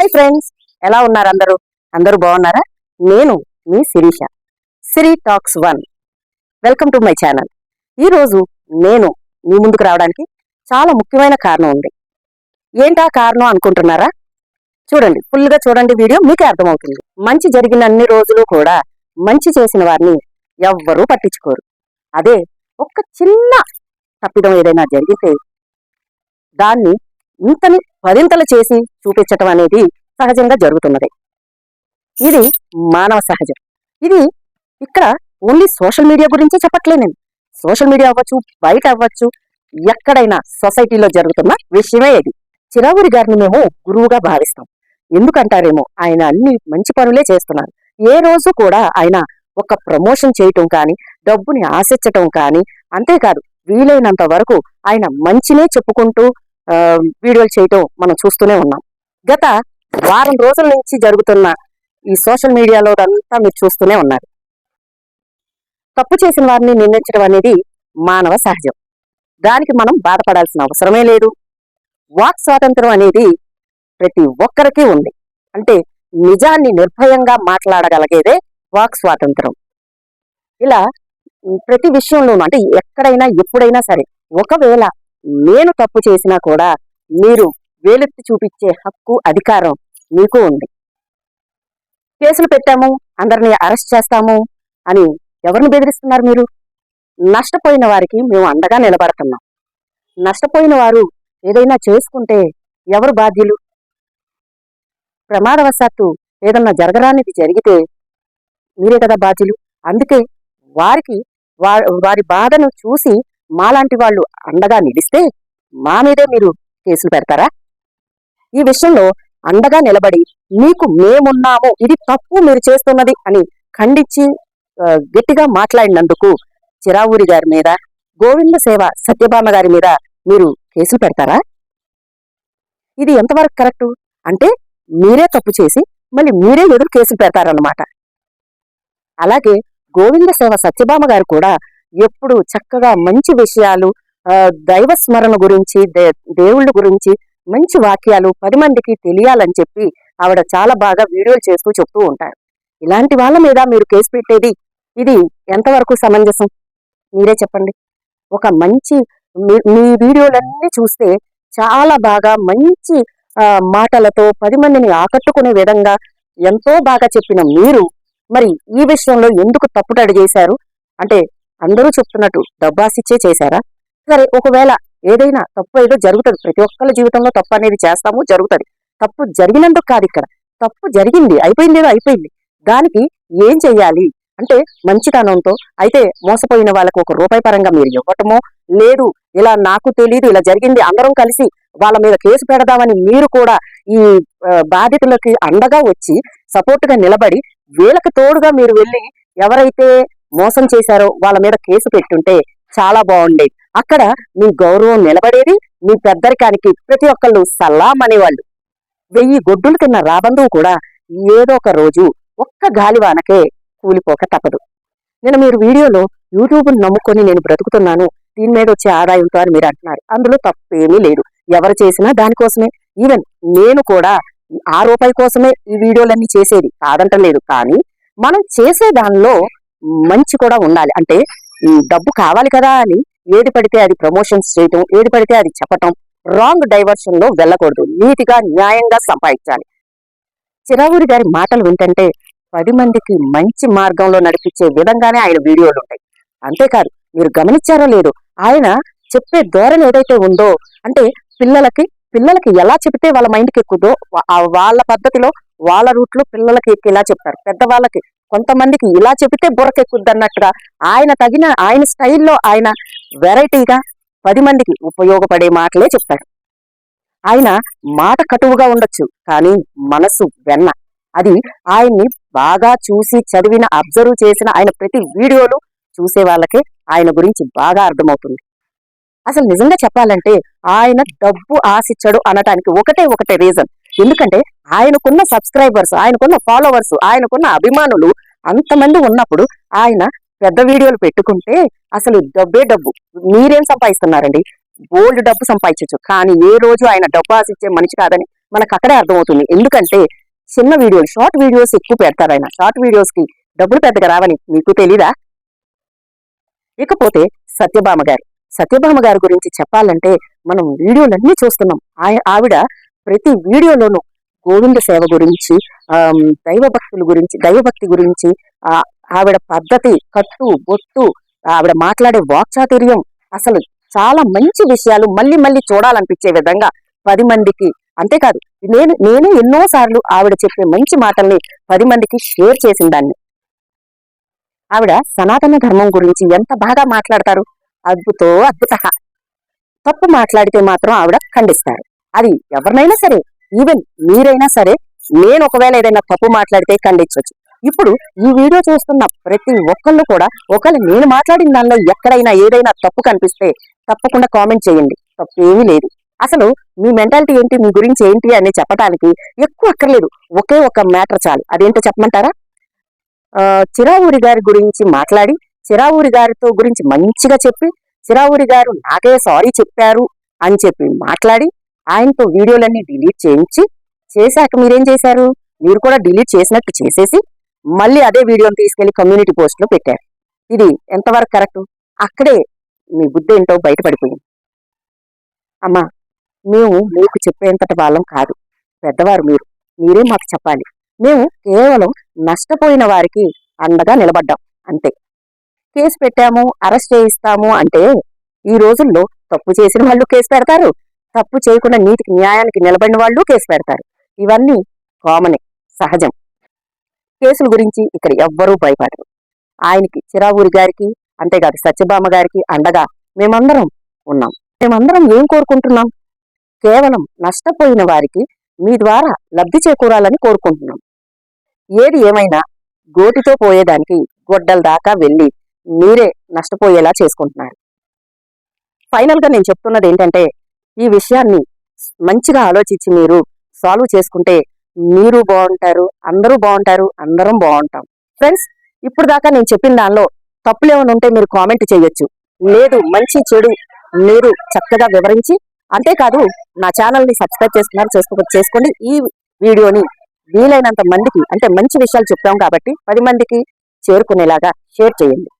Hi friends ఎలా ఉన్నారు అందరూ? అందరూ బాగున్నారా? నేను మీ Shirisha. Siri talks one welcome to my channel ఈరోజు నేను మీ ముందుకు రావడానికి చాలా ముఖ్యమైన కారణం ఉంది. ఏంటా కారణం అనుకుంటున్నారా? చూడండి ఫుల్గా చూడండి వీడియో మీకే అర్థమవుతుంది. మంచి జరిగిన అన్ని రోజులు కూడా మంచి చేసిన వారిని ఎవ్వరూ పట్టించుకోరు. అదే ఒక్క చిన్న తప్పిదం ఏదైనా జరిగితే దాన్ని ఇంతని పరింతలు చేసి చూపించటం అనేది సహజంగా జరుగుతున్నది. ఇది మానవ సహజం. ఇది ఇక్కడ ఓన్లీ సోషల్ మీడియా గురించి చెప్పట్లేదు నేను. సోషల్ మీడియా అవ్వచ్చు బయట అవ్వచ్చు ఎక్కడైనా సొసైటీలో జరుగుతున్న విషయమే ఇది. చిరావురి గారిని మేము గురువుగా భావిస్తాం. ఎందుకంటారేమో ఆయన అన్ని మంచి పనులే చేస్తున్నారు. ఏ రోజు కూడా ఆయన ఒక ప్రమోషన్ చేయటం కానీ డబ్బుని ఆశించటం కానీ అంతేకాదు వీలైనంత వరకు ఆయన మంచినే చెప్పుకుంటూ వీడియోలు చేయటం మనం చూస్తూనే ఉన్నాం. గత వారం రోజుల నుంచి జరుగుతున్న ఈ సోషల్ మీడియాలో అంతా మీరు చూస్తూనే ఉన్నారు. తప్పు చేసిన వారిని నిందించడం అనేది మానవ సహజం. దానికి మనం బాధపడాల్సిన అవసరమే లేదు. వాక్ స్వాతంత్రం అనేది ప్రతి ఒక్కరికి ఉంది. అంటే నిజాన్ని నిర్భయంగా మాట్లాడగలిగేదే వాక్ స్వాతంత్రం. ఇలా ప్రతి విషయంలోనూ అంటే ఎక్కడైనా ఎప్పుడైనా సరే ఒకవేళ నేను తప్పు చేసినా కూడా మీరు వేలెత్తి చూపించే హక్కు అధికారం మీకు ఉంది. కేసులు పెట్టాము అందరినీ అరెస్ట్ చేస్తాము అని ఎవరిని బెదిరిస్తున్నారు మీరు? నష్టపోయిన వారికి మేము అండగా నిలబడుతున్నాం. నష్టపోయిన వారు ఏదైనా చేసుకుంటే ఎవరు బాధ్యులు? ప్రమాదవశాత్తు ఏదన్నా జరగరానిది జరిగితే మీరే కదా బాధ్యులు. అందుకే వారికి వారి బాధను చూసి మాలాంటి వాళ్ళు అండగా నిలిస్తే మా మీదే మీరు కేసులు పెడతారా? ఈ విషయంలో అండగా నిలబడి మీకు మేమున్నాము ఇది తప్పు మీరు చేస్తున్నది అని ఖండించి గట్టిగా మాట్లాడినందుకు చిరావూరి గారి మీద గోవింద సేవ సత్యభామ గారి మీద మీరు కేసులు పెడతారా? ఇది ఎంతవరకు కరెక్టు? అంటే మీరే తప్పు చేసి మళ్ళీ మీరే ఎదురు కేసులు పెడతారన్నమాట. అలాగే గోవింద సేవ సత్యభామ గారు కూడా ఎప్పుడు చక్కగా మంచి విషయాలు దైవ స్మరణ గురించి దే- దేవుళ్ళ గురించి మంచి వాక్యాలు పది మందికి తెలియాలని చెప్పి ఆవిడ చాలా బాగా వీడియోలు చేస్తూ చెప్తూ ఉంటారు. ఇలాంటి వాళ్ళ మీద మీరు కేసు పెట్టేది ఇది ఎంతవరకు సమంజసం? మీరే చెప్పండి. ఒక మంచి మీ- మీ వీడియోలన్నీ చూస్తే చాలా బాగా మంచి మాటలతో పది మందిని ఆకట్టుకునే విధంగా ఎంతో బాగా చెప్పిన మీరు మరి ఈ విషయంలో ఎందుకు తప్పుటడి చేశారు? అంటే అందరూ చెప్తున్నట్టు డబ్బాసిచ్చే చేశారా? సరే ఒకవేళ ఏదైనా తప్పు ఏదో జరుగుతుంది ప్రతి ఒక్కళ్ళ జీవితంలో తప్పు అనేది చేస్తాము జరుగుతుంది. తప్పు జరిగినందుకు కాదు ఇక్కడ. తప్పు జరిగింది అయిపోయింది ఏదో అయిపోయింది. దానికి ఏం చెయ్యాలి? అంటే మంచితనంతో అయితే మోసపోయిన వాళ్ళకు ఒక రూపాయి పరంగా మీరు ఇవ్వటమో లేదు ఇలా నాకు తెలియదు ఇలా జరిగింది అందరం కలిసి వాళ్ళ మీద కేసు పెడదామని మీరు కూడా ఈ బాధితులకి అండగా వచ్చి సపోర్ట్గా నిలబడి వీళ్ళకి తోడుగా మీరు వెళ్ళి ఎవరైతే మోసం చేశారో వాళ్ళ మీద కేసు పెట్టుంటే చాలా బాగుండేది. అక్కడ మీ గౌరవం నిలబడేది మీ పెద్దరికానికి ప్రతి ఒక్కళ్ళు సలాం అనేవాళ్ళు. వెయ్యి గొడ్డులు తిన్న రాబంధువు కూడా ఏదో ఒక రోజు ఒక్క గాలివానకే కూలిపోక తప్పదు. నేను మీరు వీడియోలో యూట్యూబ్ నమ్ముకొని నేను బ్రతుకుతున్నాను దీని మీద వచ్చే ఆదాయంతో అని మీరు అంటున్నారు. అందులో తప్పేమీ లేదు. ఎవరు చేసినా దానికోసమే. ఈవెన్ నేను కూడా ఆ రూపాయి కోసమే ఈ వీడియోలన్నీ చేసేది కాదంటలేదు. కానీ మనం చేసే దానిలో మంచి కూడా ఉండాలి. అంటే ఈ డబ్బు కావాలి కదా అని ఏది పడితే అది ప్రమోషన్స్ చేయటం ఏది పడితే అది చెప్పటం రాంగ్ డైవర్షన్లో వెళ్ళకూడదు. నీతిగా న్యాయంగా సంపాదించాలి. చిరావూరి గారి మాటలు వింటంటే పది మందికి మంచి మార్గంలో నడిపించే విధంగానే ఆయన వీడియోలు ఉంటాయి. అంతేకాదు మీరు గమనించారో లేదు ఆయన చెప్పే ధోరణి ఏదైతే ఉందో అంటే పిల్లలకి పిల్లలకి ఎలా చెబితే వాళ్ళ మైండ్కి ఎక్కుదో వాళ్ళ పద్ధతిలో వాళ్ళ రూట్లో పిల్లలకి ఇలా చెప్తారు పెద్దవాళ్ళకి కొంతమందికి ఇలా చెబితే బుర్రకెక్కుద్ది అన్నట్టుగా ఆయన తగిన ఆయన స్టైల్లో ఆయన వెరైటీగా పది మందికి ఉపయోగపడే మాటలే చెప్తాడు ఆయన మాట కటువుగా ఉండొచ్చు కానీ మనసు వెన్న. అది ఆయన్ని బాగా చూసి చదివిన అబ్జర్వ్ చేసిన ఆయన ప్రతి వీడియోలు చూసే వాళ్ళకే ఆయన గురించి బాగా అర్థమవుతుంది. అసలు నిజంగా చెప్పాలంటే ఆయన డబ్బు ఆశించడు అనటానికి ఒకటే ఒకటే రీజన్. ఎందుకంటే ఆయనకున్న సబ్స్క్రైబర్స్ ఆయనకున్న ఫాలోవర్స్ ఆయనకున్న అభిమానులు అంతమంది ఉన్నప్పుడు ఆయన పెద్ద వీడియోలు పెట్టుకుంటే అసలు డబ్బే డబ్బు. మీరేం సంపాదిస్తున్నారండి? బోల్డ్ డబ్బు సంపాదించవచ్చు కానీ ఏ రోజు ఆయన డబ్బు ఆశించే మనిషి కాదని మనకు అక్కడే అర్థమవుతుంది. ఎందుకంటే చిన్న వీడియోలు షార్ట్ వీడియోస్ ఎక్కువ పెడతారు ఆయన. షార్ట్ వీడియోస్కి డబ్బులు పెద్దగా రావని మీకు తెలీదా? ఇకపోతే సత్యభామ గారు. సత్యభామ గారి గురించి చెప్పాలంటే మనం వీడియోలన్నీ చూస్తున్నాం. ఆవిడ ప్రతి వీడియోలోనూ గోవింద సేవ గురించి ఆమ్, దైవ భక్తుల గురించి దైవభక్తి గురించి ఆ, ఆవిడ పద్ధతి కట్టు బొట్టు ఆవిడ మాట్లాడే వాక్చాతుర్యం అసలు చాలా మంచి విషయాలు మళ్ళీ మళ్ళీ చూడాలనిపించే విధంగా పది మందికి అంతేకాదు నేను నేనే ఎన్నో సార్లు ఆవిడ చెప్పే మంచి మాటల్ని పది మందికి షేర్ చేసిన దాన్ని ఆవిడ సనాతన ధర్మం గురించి ఎంత బాగా మాట్లాడతారు? అద్భుతో అద్భుత. తప్పు మాట్లాడితే మాత్రం ఆవిడ ఖండిస్తారు. అది ఎవరినైనా సరే ఈవెన్ మీరైనా సరే నేను ఒకవేళ ఏదైనా తప్పు మాట్లాడితే ఖండించవచ్చు. ఇప్పుడు ఈ వీడియో చూస్తున్న ప్రతి ఒక్కళ్ళు కూడా ఒకళ్ళు నేను మాట్లాడిన దానిలో ఎక్కడైనా ఏదైనా తప్పు కనిపిస్తే తప్పకుండా కామెంట్ చేయండి. తప్పు ఏమీ లేదు. అసలు మీ మెంటాలిటీ ఏంటి? మీ గురించి ఏంటి అని చెప్పడానికి ఎక్కువ అక్కర్లేదు. ఒకే ఒక మ్యాటర్ చాలు. అదేంటో చెప్పమంటారా? చిరావూరి గారి గురించి మాట్లాడి చిరావూరి గారితో గురించి మంచిగా చెప్పి చిరావూరి గారు నాకే సారీ చెప్పారు అని చెప్పి మాట్లాడి ఆయనతో వీడియోలన్నీ డిలీట్ చేయించి చేశాక మీరేం చేశారు? మీరు కూడా డిలీట్ చేసినట్టు చేసేసి మళ్ళీ అదే వీడియోని తీసుకెళ్ళి కమ్యూనిటీ పోస్ట్లో పెట్టారు. ఇది ఎంతవరకు కరెక్ట్? అక్కడే మీ బుద్ధి ఏంటో బయటపడిపోయింది. అమ్మా మేము మీకు చెప్పేంతటి వాళ్ళం కాదు. పెద్దవారు మీరు. మీరే మాకు చెప్పాలి. మేము కేవలం నష్టపోయిన వారికి అండగా నిలబడ్డాం. అంతే. కేసు పెట్టాము అరెస్ట్ చేయిస్తాము అంటే ఈ రోజుల్లో తప్పు చేసిన వాళ్ళు కేసు పెడతారు. తప్పు చేయకుండా నీతికి న్యాయానికి నిలబడిన వాళ్ళు కేసు పెడతారు. ఇవన్నీ కామనే సహజం. కేసుల గురించి ఇక్కడ ఎవ్వరూ భయపడరు. ఆయనకి చిరావూరి గారికి అంతేకాదు సత్యభామ గారికి అండగా మేమందరం ఉన్నాం. మేమందరం ఏం కోరుకుంటున్నాం? కేవలం నష్టపోయిన వారికి మీ ద్వారా లబ్ధి చేకూరాలని కోరుకుంటున్నాం. ఏది ఏమైనా గోటితో పోయేదానికి గొడ్డల దాకా వెళ్ళి మీరే నష్టపోయేలా చేసుకుంటున్నారు. ఫైనల్గా నేను చెప్తున్నది ఏంటంటే ఈ విషయాన్ని మంచిగా ఆలోచించి మీరు సాల్వ్ చేసుకుంటే మీరు బాగుంటారు అందరూ బాగుంటారు అందరం బాగుంటాం. ఫ్రెండ్స్ ఇప్పుడు దాకా నేను చెప్పిన దానిలో తప్పులు ఏమైనా ఉంటే మీరు కామెంట్ చేయొచ్చు. లేదు మంచి చెడు మీరు చక్కగా వివరించి అంతేకాదు నా ఛానల్ని సబ్స్క్రైబ్ చేసుకున్నారు చేసుకో చేసుకోండి. ఈ వీడియోని వీలైనంత మందికి అంటే మంచి విషయాలు చెప్పాం కాబట్టి పది మందికి చేరుకునేలాగా షేర్ చేయండి.